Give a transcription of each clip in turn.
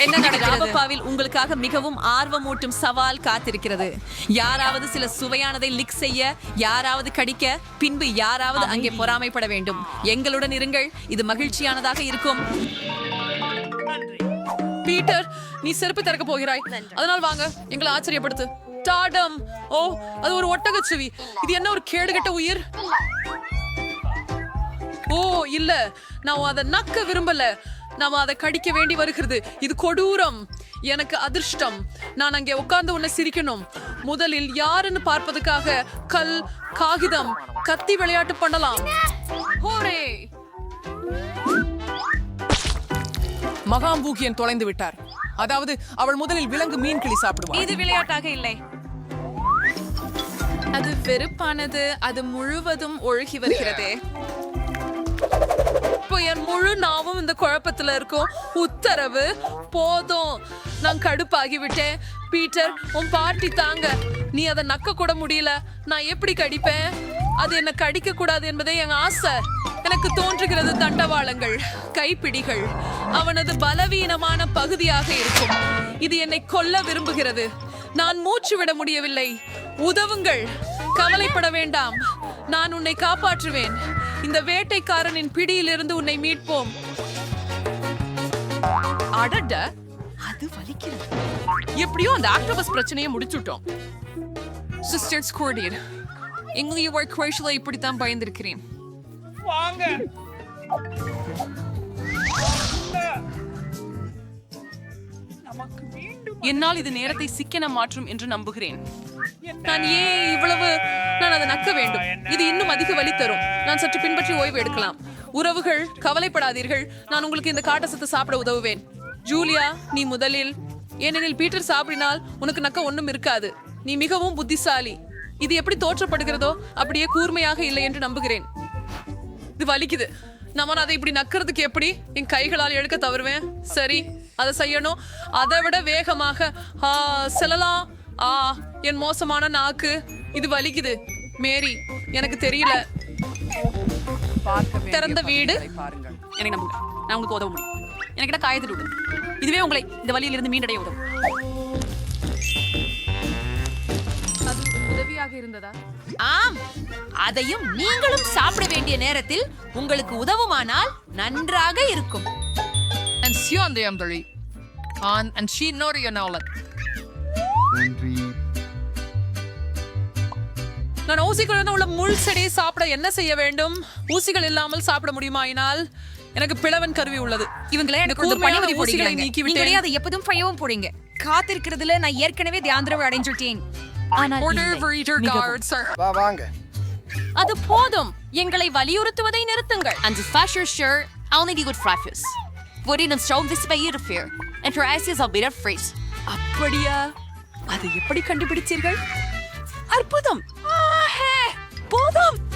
என்ன நடக்கிறது? உங்களுக்காக மிகவும் ஆர்வமூட்டும் சவால் காத்திருக்கிறது. யாராவது சில சுவையானதை லிக் செய்ய யாராவது கடிக்க பின்பு யாராவது அங்கே பொறாமைப்பட வேண்டும். எங்களுடன் இருங்கள். இது மகிழ்ச்சியானதாக இருக்கும். பீட்டர் நீ செருப்பு திறக்க போகிறாய். அதனால் வாங்க எங்களை ஆச்சரியப்படுத்து. டாடம். ஓ அது ஒரு ஒட்டகச்சுவி. இது என்ன ஒரு கேடுகெட்ட உயிர்? ஓ இல்ல. நான் அதை நக்க விரும்பல. நாம அதை கடிக்க வேண்டி வருகிறது. இது கொடூரம். எனக்கு அதிர்ஷ்டம். நான் அங்கே உட்கார்ந்து உன்னை சிரிக்கணும். முதலில் யாருன்னு பார்ப்பதுக்காக கல் காகிதம் கத்தி விளையாட்டு பண்ணலாம். ஹோரே! மகாம்பூகியன் தொலைந்து விட்டார். அதாவது அவள் முதலில் விலங்கு மீன் கிளி சாப்பிடுவாள். இது விளையாட்டாக இல்லை. அது வெறுப்பானது அது முழுவதும் ஒழுகி வருகிறதே. இப்போ என் முழு நாவும் இந்த குழப்பத்துல இருக்கும். உத்தரவு போதும். நான் கடுப்பாகி விட்டேன் பீட்டர் உன் பாட்டி தாங்க. நீ அதை நக்க கூட முடியல. நான் எப்படி கடிப்பேன்? அது என்ன கடிக்க கூடாது என்பதே என் ஆசை. எனக்கு தோன்றுகிறது தண்டவாளங்கள் கைப்பிடிகள். அவனது பலவீனமான பகுதியாக இருக்கும். இது என்னை கொல்ல விரும்புகிறது. நான் மூச்சு விட முடியவில்லை. உதவுங்கள். கவலைப்பட வேண்டாம். நான் உன்னை காப்பாற்றுவேன். இந்த வேட்டைக்காரனின் பிடியிலிருந்து உன்னை மீட்போம். அடட அது வலிக்கிறது. எப்படியோ அந்த ஆக்டோபஸ் பிரச்சனையை முடிச்சுட்டோம். சிஸ்டர் ஸ்கோர்டியர் எங்களையும் ஒர்க் வயசுல இப்படித்தான் பயந்திருக்கிறேன்? என்னால் இது நேரத்தை சிக்கன மாற்றும் என்று நம்புகிறேன். நான் ஏன் இவ்வளவு நான் அதை நக்க வேண்டும்? இது இன்னும் அதிக வலி தரும். நான் சற்று பின்பற்றி ஓய்வு எடுக்கலாம். உறவுகள் கவலைப்படாதீர்கள். நான் உங்களுக்கு இந்த காட்டசத்து சாப்பிட உதவுவேன். ஜூலியா நீ முதலில். ஏனெனில் பீட்டர் சாப்பிடினால் உனக்கு நக்க ஒண்ணும் இருக்காது. நீ மிகவும் புத்திசாலி. இது எப்படி தோற்றப்படுகிறதோ அப்படியே கூர்மையாக இல்லை என்று நம்புகிறேன். இது வலிக்குது. நம்ம அதை இப்படி நக்கிறதுக்கு எப்படி என் கைகளால் எழுக்க தவறுவேன்? சரி. அதை செய்யணும். அதை விட வேகமாக ஆ செல்லலாம் ஆ என் மோசமான நாக்கு. இது வலிக்குது. மேரி எனக்கு தெரியல. திறந்த வீடு. எனக்கு நம்புங்க. நான் உங்களுக்கு உதவ முடியும். எனக்கிட்ட காயத்தில் விடு. இதுவே உங்களை இந்த வழியிலிருந்து மீண்டடைய உதவும். அது உதவியாக இருந்ததா? ஆம். அதையும் நீங்களும் சாப்பிட வேண்டிய நேரத்தில் உங்களுக்கு உதவுமானால் நன்றாக இருக்கும். Sion de Amdari. On and she nori anolet. நன்றி. நான் ஊசிகளுடன் உள்ள முள் செடியை சாப்பிட என்ன செய்ய வேண்டும்? ஊசிகள் இல்லாமல் சாப்பிட முடியுமாயினால் எனக்கு பிளவன் கருவி உள்ளது. இவங்களே எனக்கு இந்த ஒரு ஊசிகளை நீக்கி நீங்களே விட்டேன் அதை எப்போதும் பையவும் போடுங்க. காத்திருக்கிறதுல நான் ஏற்கனவே தியாந்திரவை அடைஞ்சுட்டேன் வாங்க. அது போதும். எங்களை வலியுறுத்துவதை நிறுத்துங்கள். And the fasher sure only die stroom wist bij hier veer. En voor ijs is al beter fris. அப்படியா? அதை எப்படி கண்டுபிடிச்சீர்கள்? அற்புதம்! போதும்!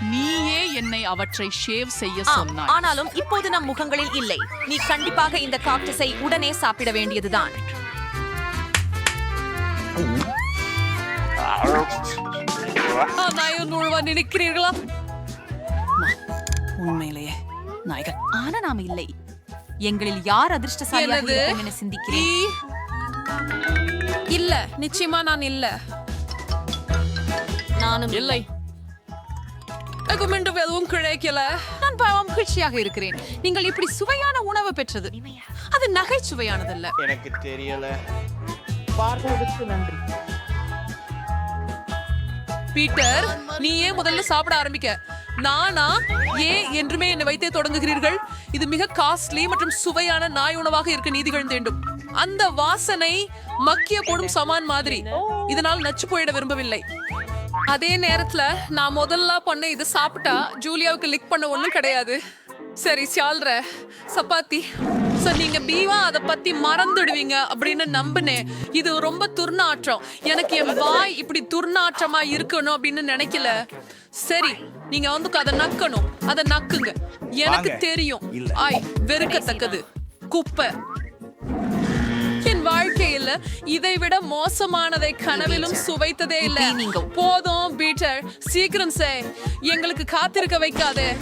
நீயே என்னை அவற்றை ஷேவ் செய்ய சொன்னாய். ஆனாலும் இப்போது நம் முகங்களில் இல்லை. நீ கண்டிப்பாக இந்த காக்டஸை உடனே சாப்பிட வேண்டியதுதான். நான் நினைக்கிறீர்களா? உண்மையிலேயே. நாய்கள் ஆனா நாம இல்லை. எங்களில் யார் அதிர்ஷ்டசாலியாக என சிந்திக்கிறேன். இல்ல. நிச்சயமா நான் இல்ல. நானும் இல்லை. எனக்கு மீண்டும் எதுவும் கிடைக்கல. நான் பாவம் மகிழ்ச்சியாக இருக்கிறேன். நீங்கள் இப்படி சுவையான உணவு பெற்றது. அது நகைச்சுவையானதல்ல. எனக்கு தெரியல. பீட்டர் நீ ஏன் முதல்ல சாப்பிட ஆரம்பிக்க. நானா? ஏன் என்றுமே என்னை வைத்தே தொடங்குகிறீர்கள்? இது மிக காஸ்ட்லி மற்றும் சுவையான நாய் உணவாக இருக்க நீதிகள் வேண்டும். அந்த வாசனை மக்கிய போடும் சமான் மாதிரி. இதனால் நச்சு போயிட விரும்பவில்லை. அதே நேரத்துல நான் முதல்ல பண்ண இது சாப்பிட்டா ஜூலியாவுக்கு லிக் பண்ண ஒண்ணும் கிடையாது. சரி சால்ற. சப்பாத்தி. சோ நீங்க பீவா அத பத்தி மறந்துடுவீங்க அப்படின்னு நம்பினேன் இது ரொம்ப துர்நாற்றம். எனக்கு என் வாய் இப்படி துர்நாற்றமா இருக்கணும் அப்படின்னு நினைக்கல. சரி நீங்க வந்து அதை நக்கணும். அதை நக்குங்க. எனக்கு. தெரியும். ஆய் வெறுக்கத்தக்கது. குப்பை. என் வாழ்க்கையில இதை விட மோசமானதை கனவிலும் சுவைத்ததே இல்ல. போதும் பீட்டர். சீக்கிரம் செய். எங்களுக்கு காத்திருக்க வைக்காதே.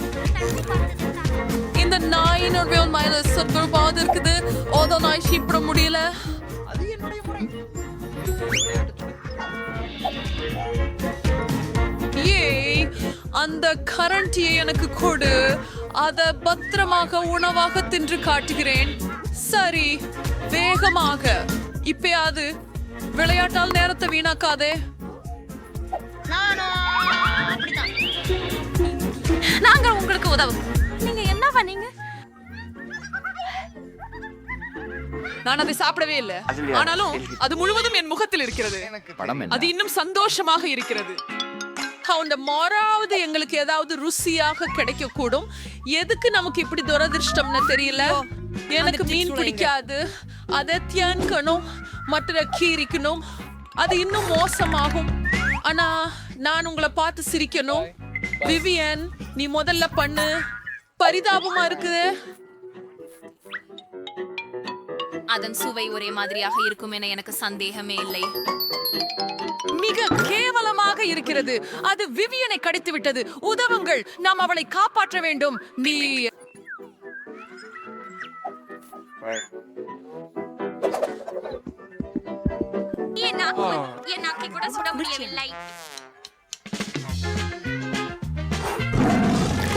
இந்த இந்த நாயினுடைய மேல சொற்கள் பாது இருக்குது. ஓதோ நாய் சீப்பிட முடியல. ஏய் அந்த கரண்டியை எனக்கு கொடு. அத பத்திரமாக உணவாக தின்று காட்டுகிறேன். சரி வேகமாக. இப்பயாவது விளையாட்டால் நேரத்தை வீணாக்காதே. நாங்க உங்களுக்கு உதவும். நீங்க என்ன பண்ணீங்க நான் அதை சாப்பிடவே இல்லை. ஆனாலும் அது முழுவதும் என் முகத்தில் இருக்கிறது. படம் அது இன்னும் சந்தோஷமாக இருக்கிறது. அந்த மாறாவது எங்களுக்கு ஏதாவது ருசியாக கிடைக்க கூடும் எதுக்கு நமக்கு இப்படி துரதிர்ஷ்டம்னு தெரியல? எனக்கு மீன் பிடிக்காது. அதை தியான்கணும் மற்ற கீரிக்கணும் அது இன்னும் மோசமாகும். ஆனா நான் உங்களை பார்த்து சிரிக்கணும். விவியன் நீ முதல்ல பண்ணு. பரிதாபமா இருக்குது? அதன் சுவை ஒரே மாதிரியாக இருக்கும் என எனக்கு சந்தேகமே இல்லை. மிக கேவலமாக இருக்கிறது. அது விவியனை கடித்து விட்டது உதவுங்கள். நாம் அவளை காப்பாற்ற வேண்டும். நீ என் நாக்கு என் நாக்கை கூட சுட முடியவில்லை.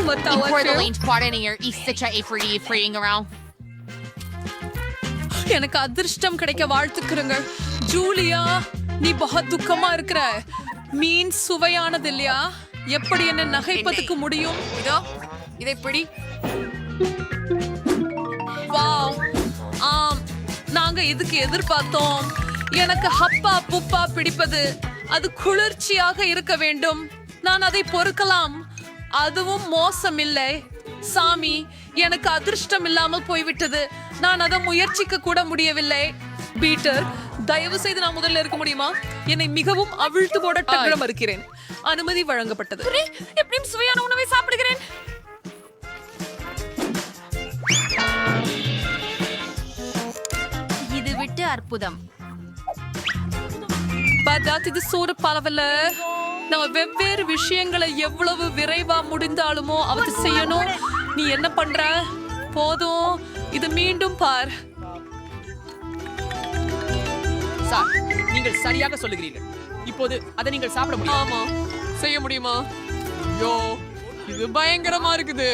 மத்தாவாச்சு. எனக்கு அதிர்ஷ்டம் கிடைக்க வாழ்த்துக்கிறங்க. ஜூலியா நீ பகத் துக்கமா இருக்கிற. மீன் சுவையானது இல்லையா? எப்படி என்ன நகைப்பதுக்கு முடியும்? இதோ இதை பிடி. வாவ். ஆம் நாங்க இதுக்கு எதிர்பார்த்தோம்? எனக்கு ஹப்பா புப்பா பிடிப்பது. அது குளிர்ச்சியாக இருக்க வேண்டும். நான் அதை பொறுக்கலாம். அதுவும் மோசம் இல்லை சாமி எனக்கு அதிர்ஷ்டம் இல்லாமல் போய்விட்டது. நான் அதை முயற்சிக்க கூட முடியவில்லை. பீட்டர் தயவு செய்து நான் முதல்ல இருக்க முடியுமா? என்னை மிகவும் அவிழ்த்து போட டங்கட மறுக்கிறேன் அனுமதி வழங்கப்பட்டது. எப்படியும் சுவையான உணவை சாப்பிடுகிறேன். இது விட்டு அற்புதம். பதாத் இது சூடு பரவல. நம்ம வெவ்வேறு விஷயங்களை எவ்வளவு விரைவா முடிந்தாலுமோ அவத்து செய்யணும். நீ என்ன பண்ற? போதும். இது மீண்டும் பார். சார் நீங்கள் சரியாக சொல்லுகிறீர்கள். இப்போது அதை நீங்கள் சாப்பிட முடியும்? ஆமா. செய்ய முடியுமா? யோ இது பயங்கரமா இருக்குது.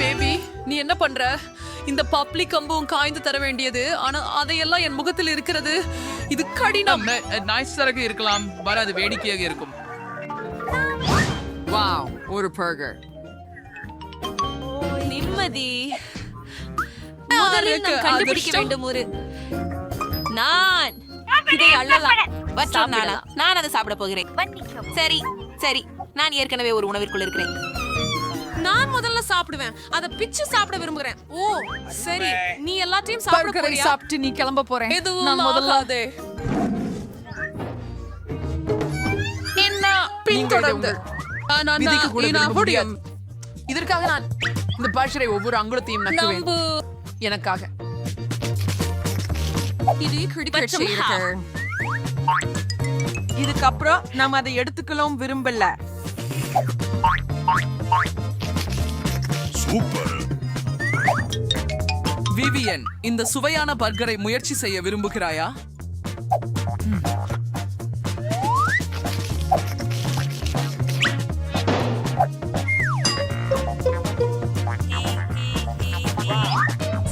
பேபி நீ என்ன பண்ற? இந்த பப்ளி கம்பும் காய்ந்து தர வேண்டியது. ஆனா அதையெல்லாம் என் முகத்தில் இருக்கிறது. இது கடினம். நாய்ஸராக இருக்கலாம். வர அது வேடிக்கையாக இருக்கும். வாவ் ஒரு பர்கர் நிம்மதி. முதலில் நாம் கண்டுபிடிக்க? வேண்டும் ஒரு நான் இதை அள்ளலாம். நான் அதை சாப்பிட போகிறேன். சரி சரி. நான் ஏற்கனவே ஒரு உணவிற்குள் இருக்கிறேன். நான் முதல்ல சாப்பிடுவேன். அத பிச்சு சாப்பிட விரும்புகிறேன். ஓ சரி. நீ எல்லாத்தையும் சாப்பிட போறியா? சாப்பிட்டு நீ கிளம்ப போறேன். நான் முதல்ல ஆகாதே. என்ன? பின்தொடர்ந்து நான் நான் முடியும் இதற்காக நான் இந்த பாஷரை ஒவ்வொரு அங்குலத்தையும் நக்குவேன். எனக்காக. இது இதுக்கப்புறம் நம்ம அதை எடுத்துக்கலாம் விரும்பல. விவியன் இந்த சுவையான பர்கரை முயற்சி செய்ய விரும்புகிறாயா?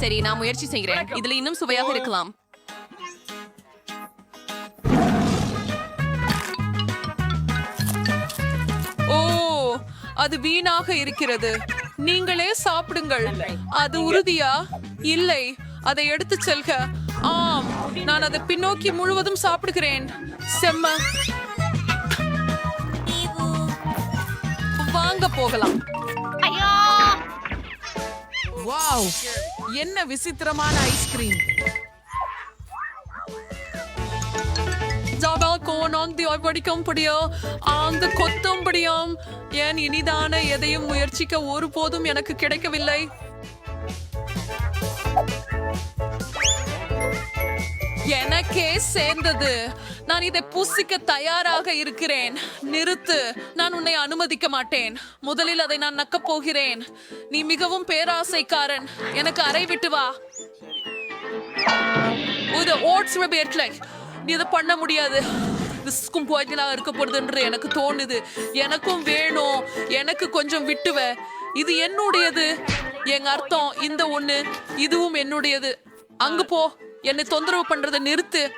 சரி நான் முயற்சி செய்கிறேன். இதுல இன்னும் சுவையாக இருக்கலாம். ஓ அது வீணாக இருக்கிறது. நீங்களே சாப்பிடுங்கள். அது உறுதியா? இல்லை. அதை எடுத்து செல்க. ஆம். நான் அதை பின்னோக்கி முழுவதும் சாப்பிடுகிறேன். செம்ம. வாங்க போகலாம். வாவ். என்ன விசித்திரமான ஐஸ்கிரீம் ஜாபா கோணம் தியாய்படிக்கும் படியும் அந்த கொத்தும் படியும். ஏன் இனிதான எதையும் முயற்சிக்க ஒருபோதும் எனக்கு கிடைக்கவில்லை? எனக்கே சேர்ந்தது. நான் இதை பூசிக்க தயாராக இருக்கிறேன். நிறுத்து. நான் உன்னை அனுமதிக்க மாட்டேன். முதலில் அதை நான் நக்கப் போகிறேன். நீ மிகவும் பேராசைக்காரன். எனக்கு அறை விட்டு வா. இது ஓட்ஸ் நீ இதை பண்ண முடியாது. ரிஸ்க்கும் குவாய்ச்சலாக இருக்க போறதுன்று எனக்கு தோணுது. எனக்கும் வேணும். எனக்கு கொஞ்சம் விட்டுவ. இது என்னுடையது? எங்க அர்த்தம் இந்த ஒண்ணு இதுவும் என்னுடையது. அங்க போ. என்னை தொந்தரவு பண்றதை நிறுத்து.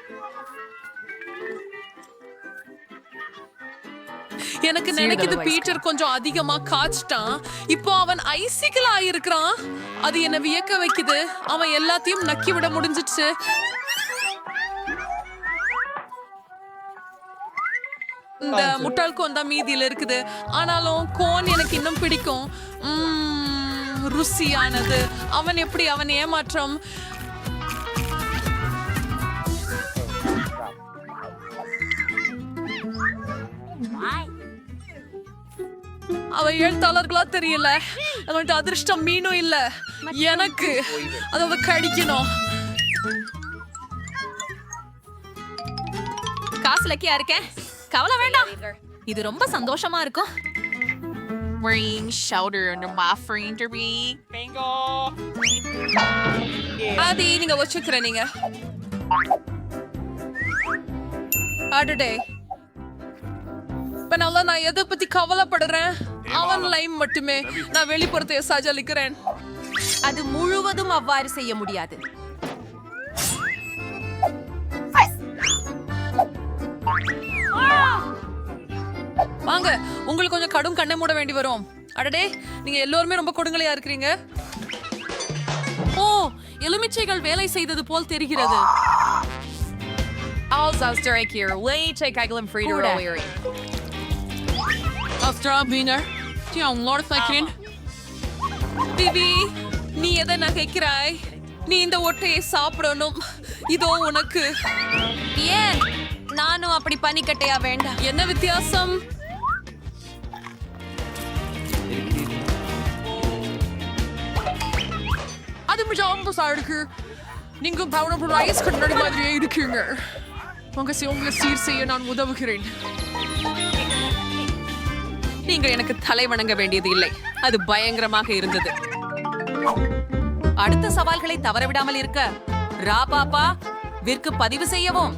எனக்கு நினைக்குது பீட்டர் கொஞ்சம் அதிகமா காய்ச்சிட்டான். இப்போ அவன் ஐசிக்கல் ஆயிருக்கிறான் அது என்ன வியக்க வைக்குது. அவன் எல்லாத்தையும் நக்கி விட முடிஞ்சிடுச்சு இந்த முட்டாள் கோன் தான் மீதியில இருக்குது. ஆனாலும் கோன் எனக்கு இன்னும் பிடிக்கும். உம், ருசியானது. அவன் எப்படி அவன் ஏமாற்றம்? அவ எழுத்தாளர்களா தெரியல. அவன்கிட்ட அதிர்ஷ்டம் மீனும் இல்ல. எனக்கு. அதை அவ கடிக்கணும். காசு லக்கியா இருக்கேன்? கவலை வேண்டாம். இது ரொம்ப சந்தோஷமா இருக்கும். Ring shoulder under my friend to be. அது நீங்க வச்சுக்கிற நீங்க. அடடே. இப்ப நல்லா நான் எதை பத்தி கவலைப்படுறேன்? அவன் லைம் மட்டுமே. நான் வெளிப்புறத்தை சஜலிக்கிறேன். அது முழுவதும் அவ்வாறு செய்ய முடியாது. வாங்க உங்களுக்கு கொஞ்சம் கடும் கண்ணை மூட வேண்டி வரும் அடடே நீங்க எல்லோருமே ரொம்ப கொடுங்கலையா இருக்கிறீங்க ஓ எலுமிச்சைகள் வேலை செய்தது போல் தெரிகிறது aus der Ecke hier. Wait, take Eigelum Frieder கூட. O'Leary. Astra Biner. Ja, Lord Thakin. பிபி நீ எதை நகைக்கிறாய் நீ இந்த ஒட்டையை சாப்பிடணும் இதோ உனக்கு ஏன் நானும் அப்படி பனிக்கட்டையா வேண்டாம் என்ன வித்தியாசம் அது மிகவும் இருக்கு நீங்க பவுனபுரம் ரைஸ் கண்ணாடி மாதிரியே இருக்கீங்க உங்க உங்களை சீர் செய்ய நான் உதவுகிறேன் நீங்க எனக்கு தலை வணங்க வேண்டியது இல்லை அது பயங்கரமாக இருந்தது அடுத்த சவால்களை தவறவிடாமல் இருக்க ரா பாப்பா விற்கு பதிவு செய்யவும்